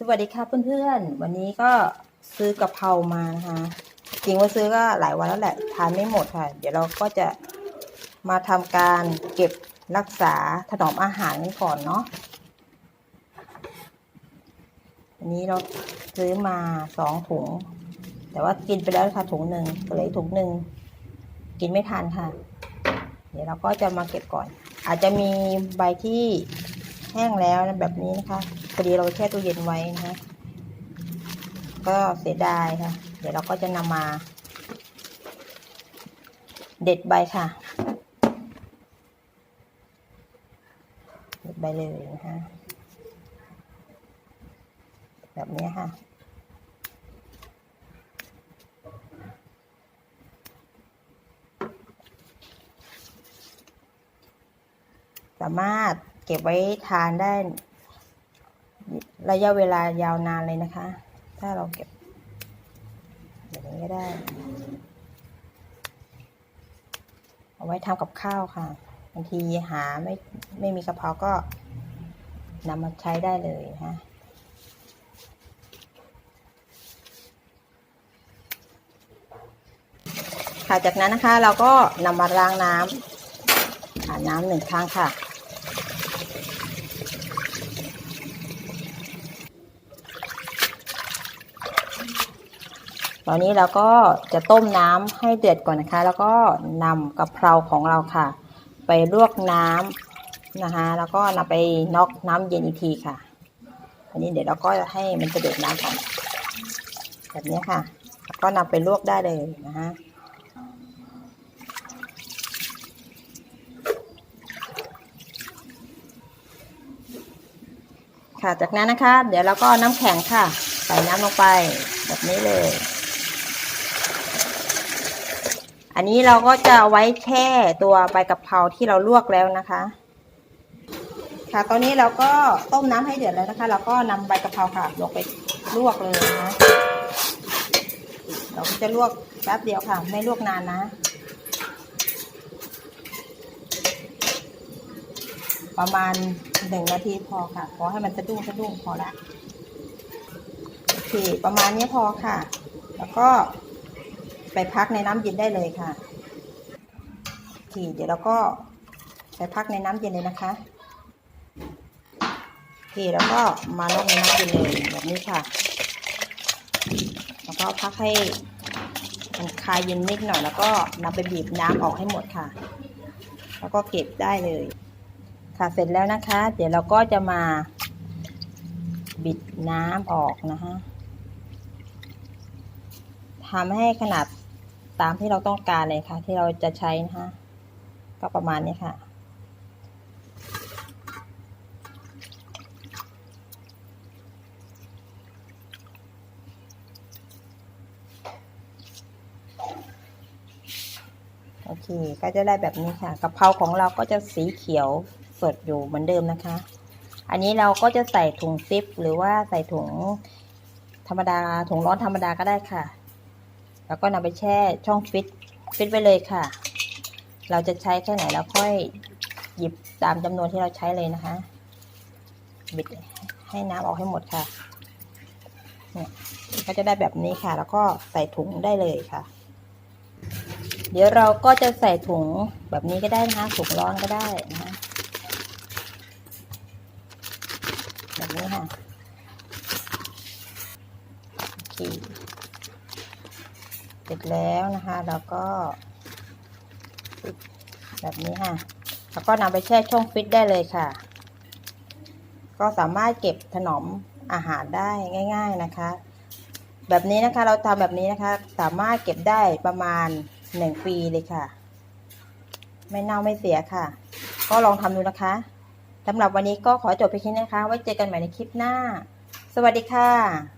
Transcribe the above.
สวัสดีค่ะเพื่อนๆ วันนี้ก็ซื้อกะเพรามานะคะจริงว่าซื้อก็หลายวันแล้วแหละทานไม่หมดค่ะ เดี๋ยวเราก็จะมาทำการเก็บรักษาถนอมอาหารกันก่อนเนาะอันนี้เราซื้อมาสองถุง แต่ว่ากินไปแล้วค่ะถุงหนึ่งเหลือถุงหนึ่งกินไม่ทันค่ะ เดี๋ยวเราก็จะมาเก็บก่อน อาจจะมีใบที่แห้งแล้วแบบนี้นะคะ พอดีเราแช่ตู้เย็นไว้นะคะก็เสียดายค่ะ เดี๋ยวเราก็จะนำมา เด็ดใบค่ะ เด็ดใบเลยนะคะแบบนี้ค่ะสามารถเก็บไว้ทานได้ ระยะเวลายาวนานเลยนะคะ ถ้าเราเก็บแบบนี้ก็ได้ เอาไว้ทำกับข้าวค่ะบางทีหาไม่ไม่มีกระเพราก็นำมาใช้ได้เลยนะคะค่ะจากนั้นนะคะเราก็นำมาล้างน้ำน้ำหนึ่งครั้งค่ะ ตอนนี้เราก็จะต้มน้ำให้เดือดก่อนนะคะ แล้วก็นำกะเพราของเราค่ะ ไปลวกน้ำนะคะ แล้วก็นำไปน็อกน้ำเย็นอีกทีค่ะ อันนี้เดี๋ยวเราก็ให้มันจะเดือดน้ำก่อนแบบนี้ค่ะ แล้วก็นำไปลวกได้เลยนะคะค่ะจากนั้นนะคะ เดี๋ยวเราก็น้ำแข็งค่ะ ใส่น้ำลงไปแบบนี้เลย อันนี้เราก็จะไว้แช่ตัวใบกะเพราที่เราลวกแล้วนะคะ ค่ะ ตอนนี้เราก็ต้มน้ำให้เดือดแล้วนะคะ เราก็นำใบกะเพราค่ะลงไปลวกเลยนะ เราก็จะลวกแป๊บเดียวค่ะ ไม่ลวกนานนะประมาณหนึ่งนาทีพอค่ะพอให้มันสะดุ้งสะดุ้งพอละโอเคประมาณนี้พอค่ะ แล้วก็ ไปพักในน้ำเย็นได้เลยค่ะโอเคเดี๋ยวเราก็ไปพักในน้ำเย็นเลยนะคะโอเคแล้วก็มาลงในน้ำเย็นเลยแบบนี้ค่ะ แล้วก็พักให้มันคลายเย็นนิดหน่อย แล้วก็นำไปบีบน้ำออกให้หมดค่ะ แล้วก็เก็บได้เลย ค่ะเสร็จแล้วนะคะ เดี๋ยวเราก็จะมาบิดน้ำออกนะคะทำให้ขนาด ตามที่เราต้องการเลยค่ะ ที่เราจะใช้นะคะก็ประมาณนี้ค่ะโอเค ก็จะได้แบบนี้ค่ะกะเพราของเราก็จะสีเขียวสดอยู่เหมือนเดิมนะคะ อันนี้เราก็จะใส่ถุงซิปหรือว่าใส่ถุงธรรมดาถุงร้อนธรรมดาก็ได้ค่ะ แล้วก็นำไปแช่ช่องฟิตฟิตไปเลยค่ะ เราจะใช้แค่ไหนแล้วค่อยหยิบตามจำนวนที่เราใช้เลยนะคะ บิดให้น้ำออกให้หมดค่ะเนี่ยก็จะได้แบบนี้ค่ะ แล้วก็ใส่ถุงได้เลยค่ะ เดี๋ยวเราก็จะใส่ถุงแบบนี้ก็ได้นะคะถุงร้อนก็ได้นะคะแบบนี้ค่ะโอเค เสร็จแล้วนะคะเราก็แบบนี้ค่ะ แล้วก็นำไปแช่ช่องฟิตได้เลยค่ะ ก็สามารถเก็บถนอมอาหารได้ง่าย ๆนะคะ แบบนี้นะคะเราทำแบบนี้นะคะ สามารถเก็บได้ประมาณหนึ่งปีเลยค่ะ ไม่เน่าไม่เสียค่ะ ก็ลองทำดูนะคะสำหรับวันนี้ก็ขอจบเพียงแค่นี้นะคะ ไว้เจอกันใหม่ในคลิปหน้า สวัสดีค่ะ